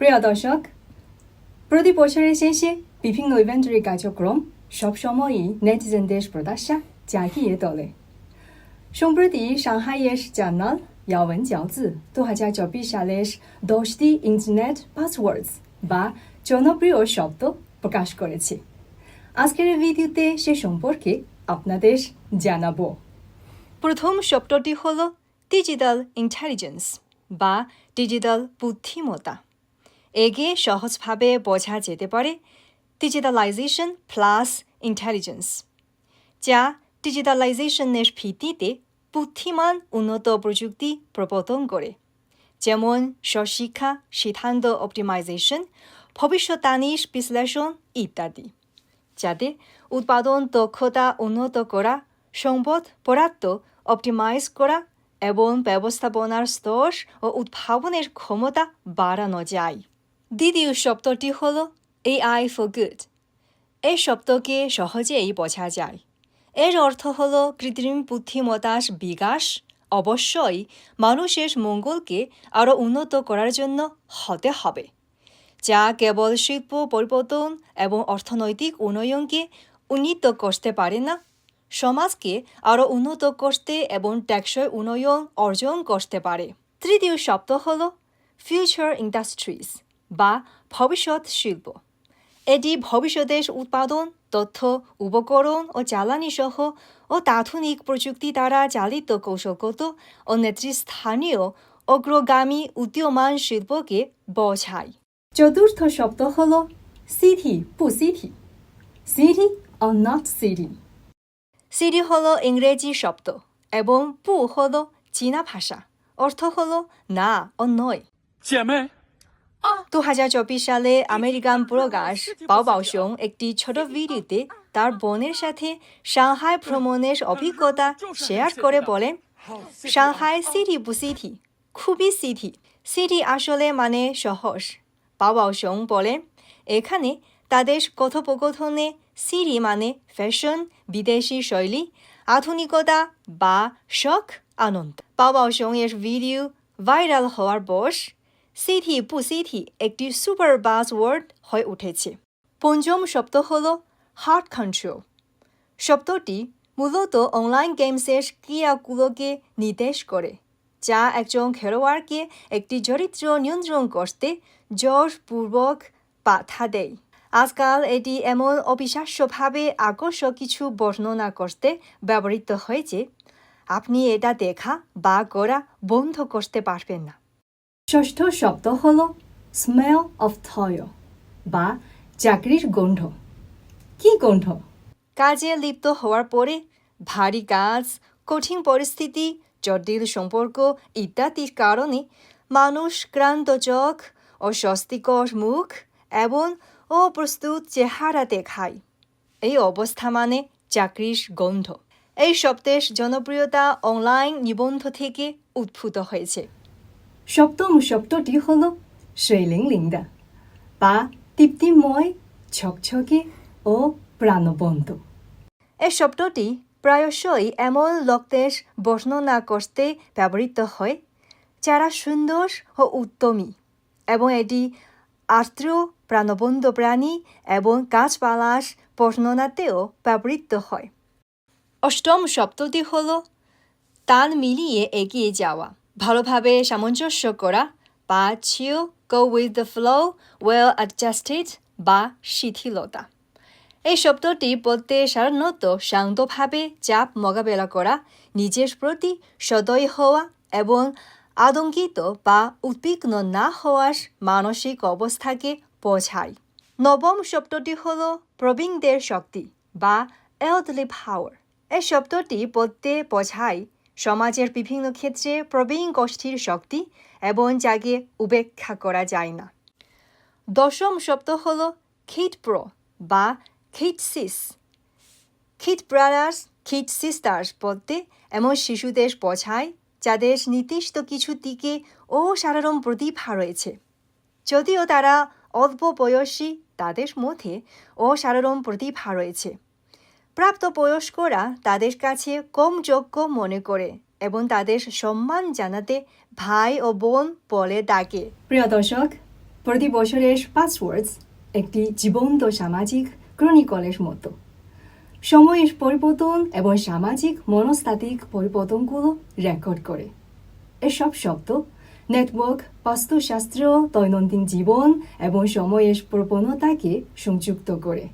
প্রিয় দর্শক প্রতি বছরের শেষে বিভিন্ন ইভেন্টারি কার্যক্রম সবসময়ই নেটিজেনদের প্রত্যাশা জাগিয়ে তোলে। সম্প্রতি সাংহাইয়ের জার্নাল ইয়াওয়েন জাওজি দু হাজার চব্বিশ সালের দশটি ইন্টারনেট পাসওয়ার্ডস বা জনপ্রিয় শব্দ প্রকাশ করেছে। আজকের ভিডিওতে সে সম্পর্কে আপনাদের জানাব। প্রথম শব্দটি হল ডিজিটাল ইন্টেলিজেন্স বা ডিজিটাল বুদ্ধিমত্তা। এগে সহজভাবে বোঝা যেতে পারে ডিজিটালাইজেশন প্লাস ইন্টেলিজেন্স যা ডিজিটালাইজেশনের ভিত্তিতে বুদ্ধিমান উন্নত প্রযুক্তি প্রবর্তন করে। যেমন স্বশিক্ষা, সিদ্ধান্ত অপটিমাইজেশন ভবিষ্যতানির বিশ্লেষণ ইত্যাদি। যাতে উৎপাদন দক্ষতা উন্নত করা, সম্পদ বরাদ্দ অপটিমাইজ করা এবং ব্যবস্থাপনার স্তর ও উদ্ভাবনের ক্ষমতা বাড়ানো যায়। দ্বিতীয় শব্দটি হল এআই ফর গুড এই শব্দকে সহজেই বোঝা যায় এর অর্থ হল কৃত্রিম বুদ্ধিমত্তার বিকাশ অবশ্যই মানুষের মঙ্গলকে আরও উন্নত করার জন্য হতে হবে যা কেবল শিল্প পরিবর্তন এবং অর্থনৈতিক উন্নয়নকে উন্নীত করতে পারে না সমাজকে আরও উন্নত করতে এবং টেকসই উন্নয়ন অর্জন করতে পারে তৃতীয় শব্দ হল ফিউচার ইন্ডাস্ট্রিজ বা ভবিষ্যৎ শিল্প। এটি ভবিষ্যতের উৎপাদন, তথ্য, উপকরণ ও জ্বালানি সহ ও তাৎক্ষণিক প্রযুক্তি দ্বারা চালিত কৌশলগত ও নেতৃস্থানীয় অগ্রগামী উদীয়মান শিল্পকে বোঝায়। চতুর্থ শব্দ হল সিটি পু সিটি সিটি অ নট সিটি সিটি হল ইংরেজি শব্দ এবং পু হল চীনা ভাষা। অর্থ হল না ও নয়। দু হাজার চব্বিশ সালে আমেরিকান প্রকাশ বাউবাউসং একটি ছোট ভিডিওতে তার বোনের সাথে সাংহাই ভ্রমণের অভিজ্ঞতা শেয়ার করে বলেন, সাংহাই সিটি বু সিটি খুবই সিটি সিটি আসলে মানে সহজ বাউবাউসং বলেন, এখানে তাদের কথোপকথনে সিটি মানে ফ্যাশন, বিদেশি শৈলী, আধুনিকতা বা শখ, আনন্দ। বাউবাউসং এর ভিডিও ভাইরাল হওয়ার বয়স সিটি পু সিটি একটি সুপার বাস ওয়ার্ড হয়ে উঠেছে। পঞ্চম শব্দ হল হার্ট কন্ট্রোল। শব্দটি মূলত অনলাইন গেমসের ক্রিয়াগুলোকে নির্দেশ করে, যা একজন খেলোয়াড়কে একটি চরিত্র নিয়ন্ত্রণ করতে জোরপূর্বক বাধা দেয়। আজকাল এটি এমন অবিশ্বাস্যভাবে আকর্ষক কিছু বর্ণনা করতে ব্যবহৃত হয়েছে। আপনি এটা দেখা বা করা বন্ধ করতে পারবেন না। ষষ্ঠ শব্দ হল স্মেল অফ থয় বা চাকরির গন্ধ। কি গন্ধ? কাজে লিপ্ত হওয়ার পরে ভারী কাজ, কঠিন পরিস্থিতি, জটিল সম্পর্ক ইত্যাদির কারণে মানুষ ক্লান্ত চোখ অস্বস্তিকর মুখ এবং অপ্রস্তুত চেহারা দেখায়। এই অবস্থা মানে চাকরির গন্ধ। এই শব্দের জনপ্রিয়তা অনলাইন নিবন্ধ থেকে উদ্ভূত হয়েছে। সপ্তম শব্দটি হল শৈলিংলিঙ্গ বা দীপ্তিময় ছকছকে ও প্রাণবন্ত। এই শব্দটি প্রায়শই এমন লোকদের বর্ণনা করতে ব্যবহৃত হয় যারা সুন্দর ও উত্তমী এবং এটি আর্দ্র প্রাণবন্ত প্রাণী এবং গাছপালার বর্ণনাতেও ব্যবহৃত হয়। অষ্টম শব্দটি হল তাল মিলিয়ে এগিয়ে যাওয়া। ভালোভাবে সামঞ্জস্য করা বা চিও go with the flow well adjusted বা শিথিলতা। এই শব্দটি বলতে সাধারণত শান্তভাবে চাপ মোকাবেলা করা, নিজের প্রতি সদয় হওয়া এবং আতঙ্কিত বা উদ্বিগ্ন না হওয়ার মানসিক অবস্থাকে বোঝায়। নবম শব্দটি হল প্রবীণদের শক্তি বা এলডলি পাওয়ার এই শব্দটি বলতে বোঝায় সমাজের বিভিন্ন ক্ষেত্রে প্রবীণ গোষ্ঠীর শক্তি এবং যাকে উপেক্ষা করা যায় না। দশম শব্দ হল খিট প্রো বা খিট সিস। খিট ব্রাদার্স খিট সিস্টার্স বলতে এমন শিশুদের বোঝায় যাদের নির্দিষ্ট কিছু দিকে অসাধারণ প্রতিভা রয়েছে। যদিও তারা অল্প বয়সী, তাদের মধ্যে অসাধারণ প্রতিভা রয়েছে। প্রাপ্তবয়স্করা তাদের কাছে কম যোগ্য মনে করে এবং তাদের সম্মান জানাতে ভাই ও বোন বলে ডাকে। প্রিয় দর্শক, প্রতি বছরের পাসওয়ার্ডস একটি জীবন্ত সামাজিক ক্রনিকলের মতো। সময়ের পরিবর্তন এবং সামাজিক মনস্তাত্ত্বিক পরিবর্তনগুলো রেকর্ড করে। এসব শব্দ নেটওয়ার্ক বাস্তুশাস্ত্র, দৈনন্দিন জীবন এবং সময়ের প্রবণতাকে সংযুক্ত করে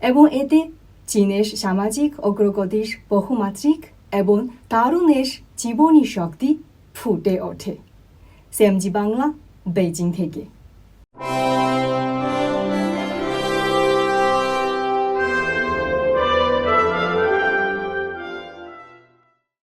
এবং এতে চীনের সামাজিক অগ্রগতির বহুমাত্রিক এবং তারুণের জীবনী শক্তি ফুটে ওঠে। সেমজি বাংলা বেজিং থেকে।